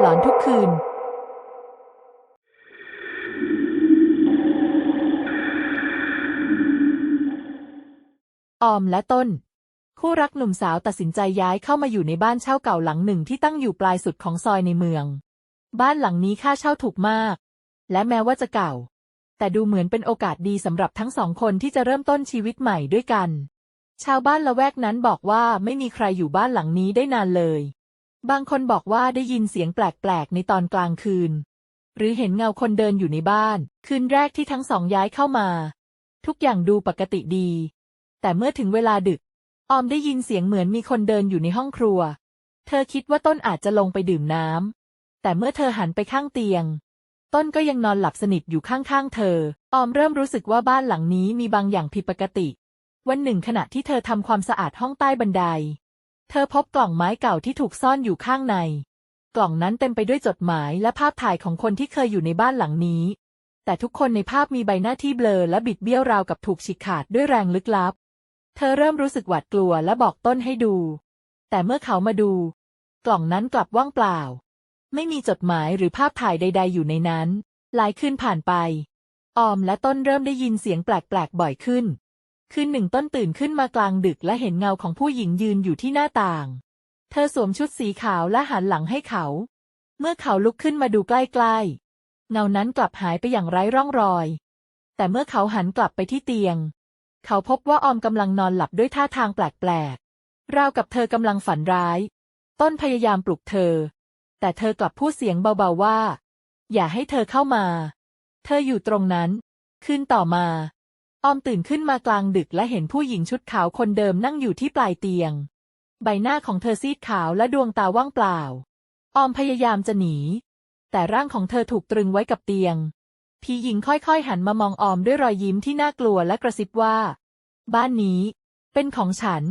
หลอนทุกคืน ออมและต้น คู่รักหนุ่มสาวตัดสินใจย้ายเข้ามาอยู่ในบ้านเช่าเก่าหลังหนึ่งที่ตั้งอยู่ปลายสุดของซอยในเมือง บ้านหลังนี้ค่าเช่าถูกมาก และแม้ว่าจะเก่า แต่ดูเหมือนเป็นโอกาสดีสำหรับทั้งสองคนที่จะเริ่มต้นชีวิตใหม่ด้วยกัน ชาวบ้านละแวกนั้นบอกว่าไม่มีใครอยู่บ้านหลังนี้ได้นานเลย บางคนบอกว่าได้ยินเสียงแปลกๆ ในตอนกลางคืน หรือเห็นเงาคนเดินอยู่ในบ้าน คืนแรกที่ทั้งสองย้ายเข้ามา ทุกอย่างดูปกติดี แต่เมื่อถึงเวลาดึก ออมได้ยินเสียงเหมือนมีคนเดินอยู่ในห้องครัว เธอคิดว่าต้นอาจจะลงไปดื่มน้ำแต่เมื่อเธอหันไปข้างเตียง ต้นก็ยังนอนหลับสนิทอยู่ข้างๆ เธอ ออมเริ่มรู้สึกว่าบ้านหลังนี้มีบางอย่างผิดปกติ วันหนึ่งขณะที่เธอทำความสะอาดห้องใต้บันได เธอพบกล่องไม้เก่าที่ถูกซ่อนอยู่ข้างใน กล่องนั้นเต็มไปด้วยจดหมายและภาพถ่ายของคนที่เคยอยู่ในบ้านหลังนี้ แต่ทุกคนในภาพมีใบหน้าที่เบลอและบิดเบี้ยวราวกับถูกฉีกขาดด้วยแรงลึกลับ เธอเริ่มรู้สึกหวาดกลัวและบอกต้นให้ดู แต่เมื่อเขามาดู กล่องนั้นกลับว่างเปล่า ไม่มีจดหมายหรือภาพถ่ายใด ๆ อยู่ในนั้น หลายคืนผ่านไป ออมและต้นเริ่มได้ยินเสียงแปลกๆบ่อยขึ้น คืนหนึ่งต้นตื่นขึ้นมากลางดึกและเห็นเงาของผู้หญิงยืนอยู่ที่หน้าต่าง เธอสวมชุดสีขาวและหันหลังให้เขา เมื่อเขาลุกขึ้นมาดูใกล้ๆ เงานั้นกลับหายไปอย่างไร้ร่องรอย แต่เมื่อเขาหันกลับไปที่เตียง เขาพบว่าออมกำลังนอนหลับด้วยท่าทางแปลกๆ ราวกับเธอกำลังฝันร้าย ต้นพยายามปลุกเธอ แต่เธอกลับพูดเสียงเบาๆว่า อย่าให้เธอเข้ามา เธออยู่ตรงนั้น คืนต่อมา ออมตื่นขึ้นมากลางดึกและเห็นผู้หญิงชุดขาวคนเดิมนั่งอยู่ที่ปลายเตียง ใบหน้าของเธอซีดขาวและดวงตาว่างเปล่า ออมพยายามจะหนี แต่ร่างของเธอถูกตรึงไว้กับเตียง ผีหญิงค่อยๆหันมามองออมด้วยรอยยิ้มที่น่ากลัวและกระซิบว่า บ้านนี้ เป็นของฉัน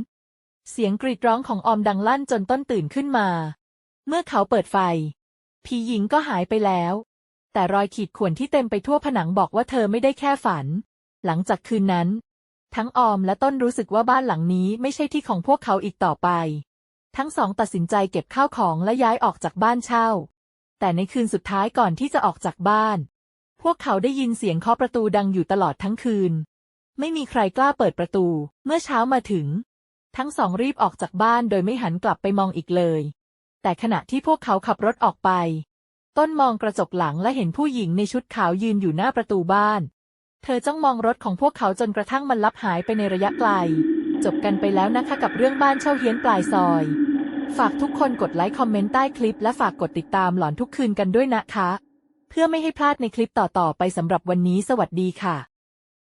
เสียงกรีดร้องของออมดังลั่นจนต้นตื่นขึ้นมา เมื่อเขาเปิดไฟ ผีหญิงก็หายไปแล้ว แต่รอยขีดข่วนที่เต็มไปทั่วผนังบอกว่าเธอไม่ได้แค่ฝัน หลังจากคืนนั้น ทั้งออมและต้นรู้สึกว่าบ้านหลังนี้ไม่ใช่ที่ของพวกเขาอีกต่อไป ทั้งสองตัดสินใจเก็บข้าวของและย้ายออกจากบ้านเช่า แต่ในคืนสุดท้ายก่อนที่จะออกจากบ้าน พวกเขาได้ยินเสียงเคาะประตูดังอยู่ตลอดทั้งคืน ไม่มีใครกล้าเปิดประตู เมื่อเช้ามาถึง ทั้งสองรีบออกจากบ้านโดยไม่หันกลับไปมองอีกเลย แต่ขณะที่พวกเขาขับรถออกไป ต้นมองกระจกหลังและเห็นผู้หญิงในชุดขาวยืนอยู่หน้าประตูบ้าน เธอจ้องมองรถของพวกเขาจนกระทั่งมันลับหายไปในระยะไกล จบกันไปแล้วนะคะกับเรื่องบ้านเช่าเฮี้ยนปลายซอย ฝากทุกคนกดไลค์คอมเมนต์ใต้คลิปและฝากกดติดตามหลอนทุกคืนกันด้วยนะคะ เพื่อไม่ให้พลาดในคลิปต่อๆไปสำหรับวันนี้สวัสดีค่ะ